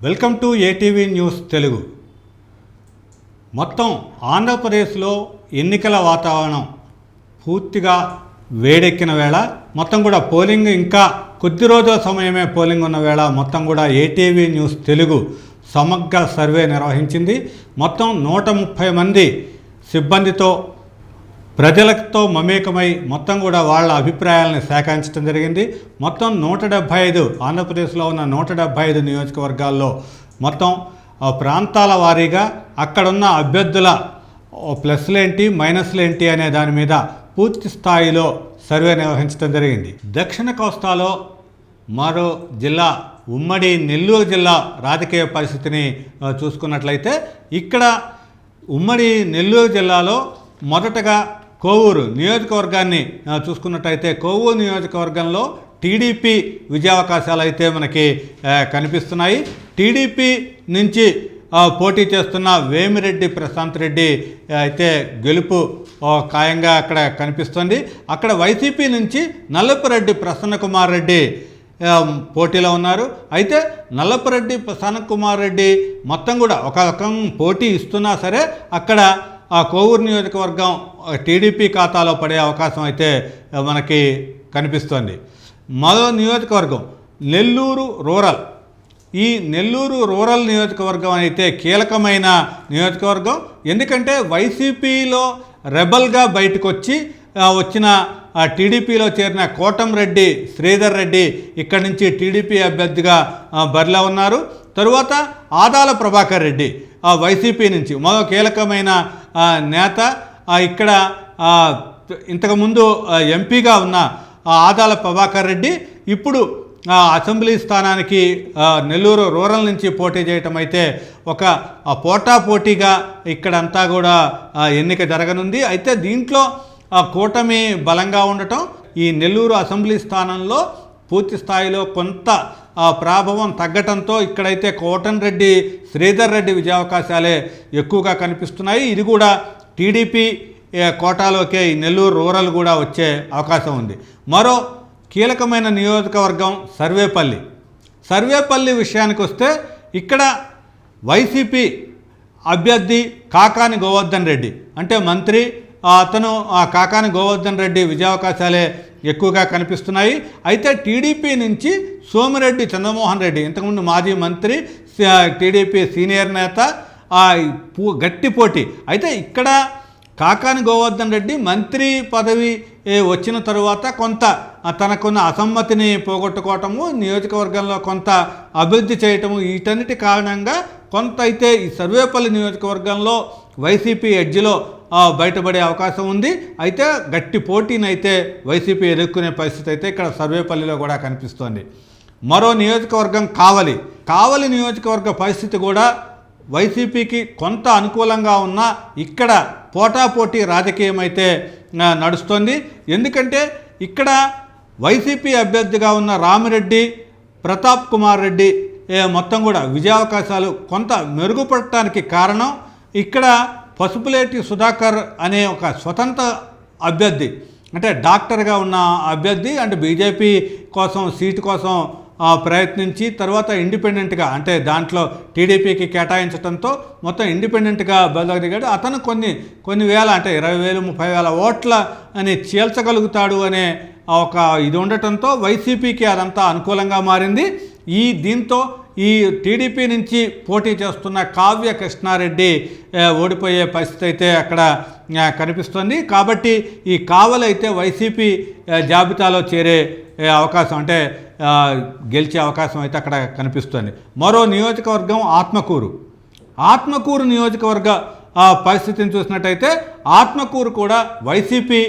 Welcome to ATV news Telugu. మొత్తం ఆంధ్రప్రదేశ్లో ఎన్నికల వాతావరణం పూర్తిగా వేడెక్కిన వేళ మొత్తం కూడా పోలింగ్ ఇంకా కొద్ది రోజుల సమయమే పోలింగ్ ఉన్న వేళ మొత్తం కూడా ఏటీవీ న్యూస్ తెలుగు సమగ్ర సర్వే నిర్వహించింది. మొత్తం నూట ముప్పై మంది సిబ్బందితో ప్రజలతో మమేకమై మొత్తం కూడా వాళ్ళ అభిప్రాయాలను సేకరించడం జరిగింది. మొత్తం నూట డెబ్భై ఐదు ఆంధ్రప్రదేశ్లో ఉన్న నూట డెబ్భై ఐదు నియోజకవర్గాల్లో మొత్తం ఆ, ప్రాంతాల వారీగా అక్కడున్న అభ్యర్థుల ఓ ప్లస్లు ఏంటి మైనస్లు ఏంటి అనే దాని మీద పూర్తి స్థాయిలో సర్వే నిర్వహించడం జరిగింది. దక్షిణ కోస్తాలో మరో జిల్లా ఉమ్మడి నెల్లూరు జిల్లా రాజకీయ పరిస్థితిని చూసుకున్నట్లయితే ఇక్కడ ఉమ్మడి నెల్లూరు జిల్లాలో మొదటగా కోవూరు నియోజకవర్గాన్ని చూసుకున్నట్టయితే కోవూరు నియోజకవర్గంలో టీడీపీ విజయావకాశాలు అయితే మనకి కనిపిస్తున్నాయి. టీడీపీ నుంచి పోటీ చేస్తున్న వేమిరెడ్డి ప్రశాంత్ రెడ్డి అయితే గెలుపు ఖాయంగా అక్కడ కనిపిస్తుంది. అక్కడ వైసీపీ నుంచి నల్లపురెడ్డి ప్రసన్న కుమార్ రెడ్డి పోటీలో ఉన్నారు. అయితే నల్లపురెడ్డి ప్రసన్న కుమార్ రెడ్డి మొత్తం కూడా ఒక రకం పోటీ ఇస్తున్నా సరే అక్కడ ఆ కోవూరు నియోజకవర్గం టీడీపీ ఖాతాలో పడే అవకాశం అయితే మనకి కనిపిస్తోంది. మరో నియోజకవర్గం నెల్లూరు రూరల్. ఈ నెల్లూరు రూరల్ నియోజకవర్గం అయితే కీలకమైన నియోజకవర్గం. ఎందుకంటే వైసీపీలో రెబల్గా బయటకు వచ్చి వచ్చిన టీడీపీలో చేరిన కోటంరెడ్డి శ్రీధర్ రెడ్డి ఇక్కడి నుంచి టీడీపీ అభ్యర్థిగా బరిలో ఉన్నారు. తరువాత ఆదాల ప్రభాకర్ రెడ్డి ఆ, వైసీపీ నుంచి. మరో కీలకమైన నేత ఇక్కడ ఇంతకుముందు ఎంపీగా ఉన్న ఆదాల ప్రభాకర్ రెడ్డి ఇప్పుడు అసెంబ్లీ స్థానానికి నెల్లూరు రూరల్ నుంచి పోటీ చేయటం అయితే ఒక పోటాపోటీగా పోటా పోటీగా ఇక్కడంతా కూడా ఎన్నిక జరగనుంది. అయితే దీంట్లో ఆ, కూటమి బలంగా ఉండటం ఈ నెల్లూరు అసెంబ్లీ స్థానంలో పూర్తి స్థాయిలో కొంత ప్రాభవం తగ్గటంతో ఇక్కడైతే కోటన్ రెడ్డి శ్రీధర్ రెడ్డి విజయావకాశాలే ఎక్కువగా కనిపిస్తున్నాయి. ఇది కూడా టీడీపీ కోటాలోకే ఈ నెల్లూరు రూరల్ కూడా వచ్చే అవకాశం ఉంది. మరో కీలకమైన నియోజకవర్గం సర్వేపల్లి. సర్వేపల్లి విషయానికి వస్తే ఇక్కడ వైసీపీ అభ్యర్థి కాకాని గోవర్ధన్ రెడ్డి. అంటే మంత్రి అతను ఆ కాకాని గోవర్ధన్ రెడ్డి విజయావకాశాలే ఎక్కువగా కనిపిస్తున్నాయి. అయితే టీడీపీ నుంచి సోమిరెడ్డి చంద్రమోహన్ రెడ్డి ఇంతకుముందు మాజీ మంత్రి టీడీపీ సీనియర్ నేత పూ- గట్టి పోటీ. అయితే ఇక్కడ కాకాని గోవర్ధన్ రెడ్డి మంత్రి పదవి వచ్చిన తరువాత కొంత తనకున్న అసమ్మతిని పోగొట్టుకోవటము నియోజకవర్గంలో కొంత అభివృద్ధి చేయటము వీటన్నిటి కారణంగా కొంత అయితే ఈ సర్వేపల్లి నియోజకవర్గంలో వైసీపీ ఎడ్జిలో బయటపడే అవకాశం ఉంది. అయితే గట్టి పోటీని అయితే వైసీపీ ఎదుర్కొనే పరిస్థితి అయితే ఇక్కడ సర్వేపల్లిలో కూడా కనిపిస్తోంది. మరో నియోజకవర్గం కావలి. కావలి నియోజకవర్గ పరిస్థితి కూడా వైసీపీకి కొంత అనుకూలంగా ఉన్న ఇక్కడ పోటాపోటీ రాజకీయం అయితే నడుస్తోంది. ఎందుకంటే ఇక్కడ వైసీపీ అభ్యర్థిగా ఉన్న రామిరెడ్డి ప్రతాప్ కుమార్ రెడ్డి మొత్తం కూడా విజయావకాశాలు కొంత మెరుగుపడటానికి కారణం. ఇక్కడ పసుపులేటి సుధాకర్ అనే ఒక స్వతంత్ర అభ్యర్థి అంటే డాక్టర్గా ఉన్న అభ్యర్థి అంటే బీజేపీ కోసం సీటు కోసం ప్రయత్నించి తర్వాత ఇండిపెండెంట్గా అంటే దాంట్లో టీడీపీకి కేటాయించడంతో మొత్తం ఇండిపెండెంట్గా బయలుదేరి దిగాడు అతను కొన్ని కొన్ని వేల అంటే ఇరవై వేలు ముప్పై వేల ఓట్ల అని చీల్చగలుగుతాడు అనే ఒక ఇది ఉండటంతో వైసీపీకి అదంతా అనుకూలంగా మారింది. ఈ దీంతో ఈ టీడీపీ నుంచి పోటీ చేస్తున్న కావ్య కృష్ణారెడ్డి ఓడిపోయే పరిస్థితి అయితే అక్కడ కనిపిస్తుంది. కాబట్టి ఈ కావలైతే అయితే వైసీపీ జాబితాలో చేరే అవకాశం అంటే గెలిచే అవకాశం అయితే అక్కడ కనిపిస్తుంది. మరో నియోజకవర్గం ఆత్మకూరు. ఆత్మకూరు నియోజకవర్గ పరిస్థితిని చూసినట్టయితే ఆత్మకూరు కూడా వైసీపీ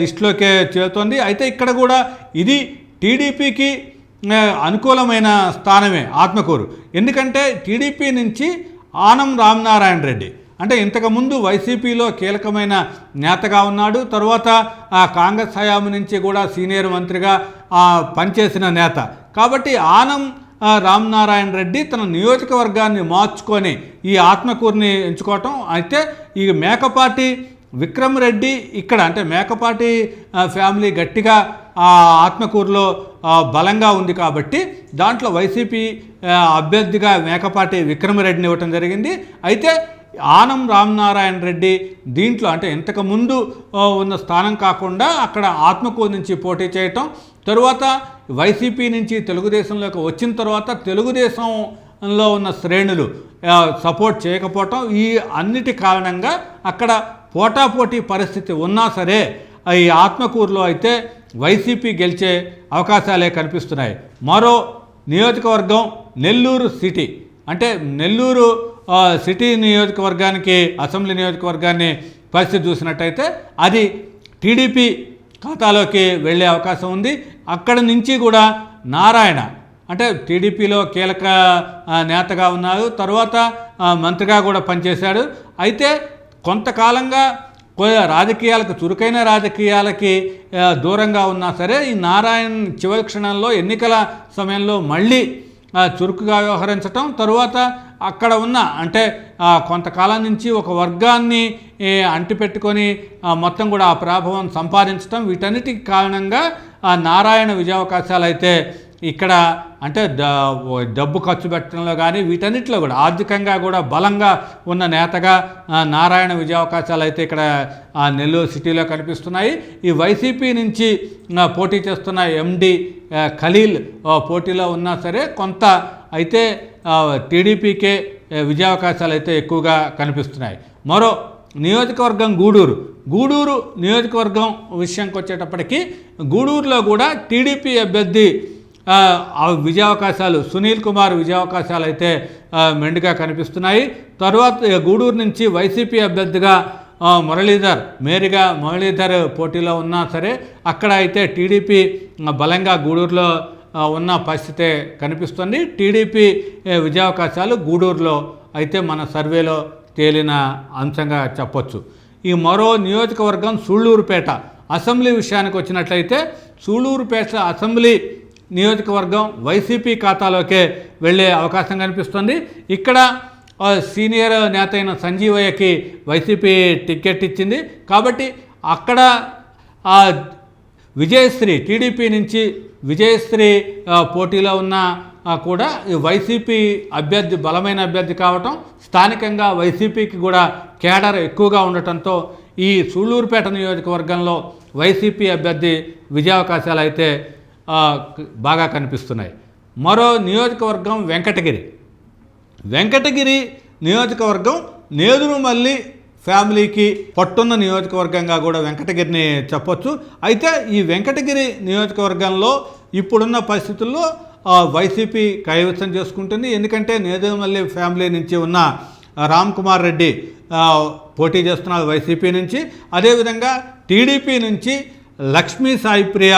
లిస్టులోకే చేరుతోంది. అయితే ఇక్కడ కూడా ఇది టీడీపీకి అనుకూలమైన స్థానమే ఆత్మకూరు. ఎందుకంటే టీడీపీ నుంచి ఆనం రామనారాయణ రెడ్డి. అంటే ఇంతకుముందు వైసీపీలో కీలకమైన నేతగా ఉన్నాడు. తర్వాత కాంగ్రెస్ హయాము నుంచి కూడా సీనియర్ మంత్రిగా పనిచేసిన నేత. కాబట్టి ఆనం రామనారాయణ రెడ్డి తన నియోజకవర్గాన్ని మార్చుకొని ఈ ఆత్మకూరుని ఎంచుకోవటం. అయితే ఈ మేకపాటి విక్రమ్ రెడ్డి ఇక్కడ అంటే మేకపాటి ఫ్యామిలీ గట్టిగా ఆ ఆత్మకూరులో బలంగా ఉంది కాబట్టి దాంట్లో వైసీపీ అభ్యర్థిగా మేకపాటి విక్రమరెడ్డిని ఇవ్వటం జరిగింది. అయితే ఆనం రామనారాయణ రెడ్డి దీంట్లో అంటే ఇంతకు ముందు ఉన్న స్థానం కాకుండా అక్కడ ఆత్మకూరు నుంచి పోటీ చేయటం తరువాత వైసీపీ నుంచి తెలుగుదేశంలోకి వచ్చిన తర్వాత తెలుగుదేశంలో ఉన్న శ్రేణులు సపోర్ట్ చేయకపోవటం ఈ అన్నిటి కారణంగా అక్కడ పోటాపోటీ పరిస్థితి ఉన్నా సరే ఈ ఆత్మకూరులో అయితే వైసీపీ గెలిచే అవకాశాలే కనిపిస్తున్నాయి. మరో నియోజకవర్గం నెల్లూరు సిటీ. అంటే నెల్లూరు సిటీ నియోజకవర్గానికి అసెంబ్లీ నియోజకవర్గాన్ని పరిస్థితి చూసినట్టయితే అది టీడీపీ ఖాతాలోకి వెళ్ళే అవకాశం ఉంది. అక్కడ నుంచి కూడా నారాయణ అంటే టీడీపీలో కీలక నేతగా ఉన్నారు. తర్వాత మంత్రిగా కూడా పనిచేశాడు. అయితే కొంతకాలంగా రాజకీయాలకు చురుకైన రాజకీయాలకి దూరంగా ఉన్నా సరే ఈ నారాయణ్ చివరి క్షణంలో ఎన్నికల సమయంలో మళ్ళీ చురుకుగా వ్యవహరించటం తరువాత అక్కడ ఉన్న అంటే కొంతకాలం నుంచి ఒక వర్గాన్ని అంటిపెట్టుకొని మొత్తం కూడా ఆ ప్రభావం సంపాదించటం వీటన్నిటికి కారణంగా ఆ నారాయణ విజయావకాశాలు అయితే ఇక్కడ అంటే డబ్బు ఖర్చు పెట్టడంలో కానీ వీటన్నిటిలో కూడా ఆర్థికంగా కూడా బలంగా ఉన్న నేతగా నారాయణ విజయావకాశాలు అయితే ఇక్కడ నెల్లూరు సిటీలో కనిపిస్తున్నాయి. ఈ వైసీపీ నుంచి పోటీ చేస్తున్న ఎండి ఖలీల్ పోటీలో ఉన్నా సరే కొంత అయితే టీడీపీకే విజయావకాశాలు అయితే ఎక్కువగా కనిపిస్తున్నాయి. మరో నియోజకవర్గం గూడూరు. గూడూరు నియోజకవర్గం విషయంకి వచ్చేటప్పటికి గూడూరులో కూడా టీడీపీ అభ్యర్థి విజయావకాశాలు సునీల్ కుమార్ విజయావకాశాలు అయితే మెండుగా కనిపిస్తున్నాయి. తర్వాత గూడూరు నుంచి వైసీపీ అభ్యర్థిగా మురళీధర్ మేరీగా మురళీధర్ పోటీలో ఉన్నా సరే అక్కడ అయితే టీడీపీ బలంగా గూడూరులో ఉన్న పరిస్థితే కనిపిస్తుంది. టీడీపీ విజయావకాశాలు గూడూరులో అయితే మన సర్వేలో తేలిన అంశంగా చెప్పొచ్చు. ఈ మరో నియోజకవర్గం సూళ్ళూరుపేట అసెంబ్లీ విషయానికి వచ్చినట్లయితే సూళ్ళూరుపేట అసెంబ్లీ నియోజకవర్గం వైసీపీ ఖాతాలోకే వెళ్ళే అవకాశం కనిపిస్తుంది. ఇక్కడ సీనియర్ నేత అయిన సంజీవయ్యకి వైసీపీ టికెట్ ఇచ్చింది. కాబట్టి అక్కడ ఆ విజయశ్రీ టీడీపీ నుంచి విజయశ్రీ పోటీలో ఉన్న కూడా వైసీపీ అభ్యర్థి బలమైన అభ్యర్థి కావటం స్థానికంగా వైసీపీకి కూడా కేడర్ ఎక్కువగా ఉండటంతో ఈ సూళ్ళూరుపేట నియోజకవర్గంలో వైసీపీ అభ్యర్థి విజయావకాశాలు అయితే బాగా కనిపిస్తున్నాయి. మరో నియోజకవర్గం వెంకటగిరి. వెంకటగిరి నియోజకవర్గం నేదురుమల్లి ఫ్యామిలీకి పట్టున్న నియోజకవర్గంగా కూడా వెంకటగిరిని చెప్పొచ్చు. అయితే ఈ వెంకటగిరి నియోజకవర్గంలో ఇప్పుడున్న పరిస్థితుల్లో వైసీపీ కైవసం చేసుకుంటుంది. ఎందుకంటే నేదురుమల్లి ఫ్యామిలీ నుంచి ఉన్న రామ్ కుమార్ రెడ్డి పోటీ చేస్తున్నారు వైసీపీ నుంచి. అదేవిధంగా టీడీపీ నుంచి లక్ష్మీ సాయిప్రియ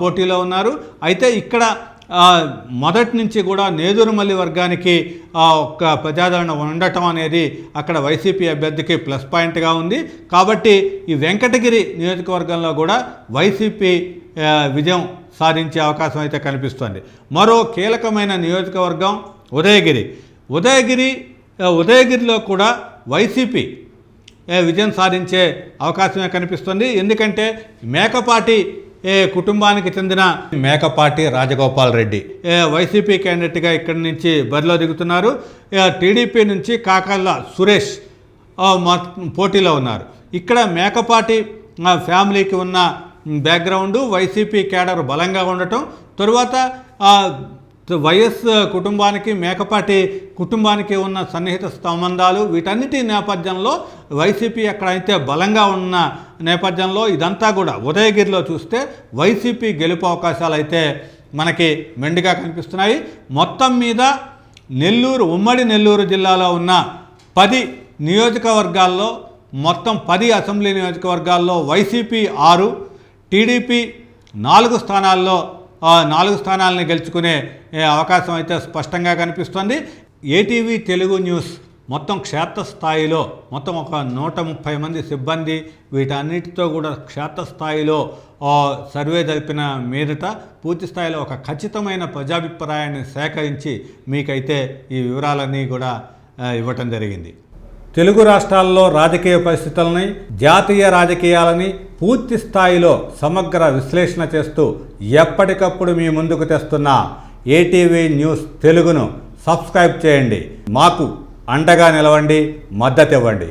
పోటీలో ఉన్నారు. అయితే ఇక్కడ మొదటి నుంచి కూడా నేదురుమల్లి వర్గానికి ఆ, ఒక్క ప్రజాదరణ ఉండటం అనేది అక్కడ వైసీపీ అభ్యర్థికి ప్లస్ పాయింట్గా ఉంది. కాబట్టి ఈ వెంకటగిరి నియోజకవర్గంలో కూడా వైసీపీ విజయం సాధించే అవకాశం అయితే కనిపిస్తోంది. మరో కీలకమైన నియోజకవర్గం ఉదయగిరి. ఉదయగిరి ఉదయగిరిలో కూడా వైసీపీ విజయం సాధించే అవకాశమే కనిపిస్తుంది? ఎందుకంటే మేకపాటి ఏ కుటుంబానికి చెందిన మేకపాటి రాజగోపాల్ రెడ్డి. ఏ వైసీపీ క్యాండిడేట్గా ఇక్కడి నుంచి బరిలో దిగుతున్నారు. టీడీపీ నుంచి కాకళ్ళ సురేష్ పోటీలో ఉన్నారు. ఇక్కడ మేకపాటి ఫ్యామిలీకి ఉన్న బ్యాక్గ్రౌండు వైసీపీ క్యాడర్ బలంగా ఉండటం తరువాత వైఎస్ కుటుంబానికి మేకపాటి కుటుంబానికి ఉన్న సన్నిహిత సంబంధాలు వీటన్నిటి నేపథ్యంలో వైసీపీ ఎక్కడైతే బలంగా ఉన్న నేపథ్యంలో ఇదంతా కూడా ఉదయగిరిలో చూస్తే వైసీపీ గెలుపు అవకాశాలు అయితే మనకి మెండుగా కనిపిస్తున్నాయి. మొత్తం మీద నెల్లూరు ఉమ్మడి నెల్లూరు జిల్లాలో ఉన్న పది నియోజకవర్గాల్లో మొత్తం పది అసెంబ్లీ నియోజకవర్గాల్లో వైసీపీ ఆరు టీడీపీ నాలుగు స్థానాల్లో నాలుగు స్థానాలను గెలుచుకునే అవకాశం అయితే స్పష్టంగా కనిపిస్తుంది. ఏటీవీ తెలుగు న్యూస్ మొత్తం క్షేత్రస్థాయిలో మొత్తం ఒక నూట ముప్పై మంది సిబ్బంది వీటన్నిటితో కూడా క్షేత్రస్థాయిలో సర్వే జరిపిన మీదట పూర్తి స్థాయిలో ఒక ఖచ్చితమైన ప్రజాభిప్రాయాన్ని సేకరించి మీకైతే ఈ వివరాలన్నీ కూడా ఇవ్వటం జరిగింది. తెలుగు రాష్ట్రాల్లో రాజకీయ పరిస్థితులని జాతీయ రాజకీయాలని పూర్తి స్థాయిలో సమగ్ర విశ్లేషణ చేస్తూ ఎప్పటికప్పుడు మీ ముందుకు తెస్తున్న ఏటీవీ న్యూస్ తెలుగును సబ్స్క్రైబ్ చేయండి. మాకు అండగా నిలవండి మద్దతు ఇవ్వండి.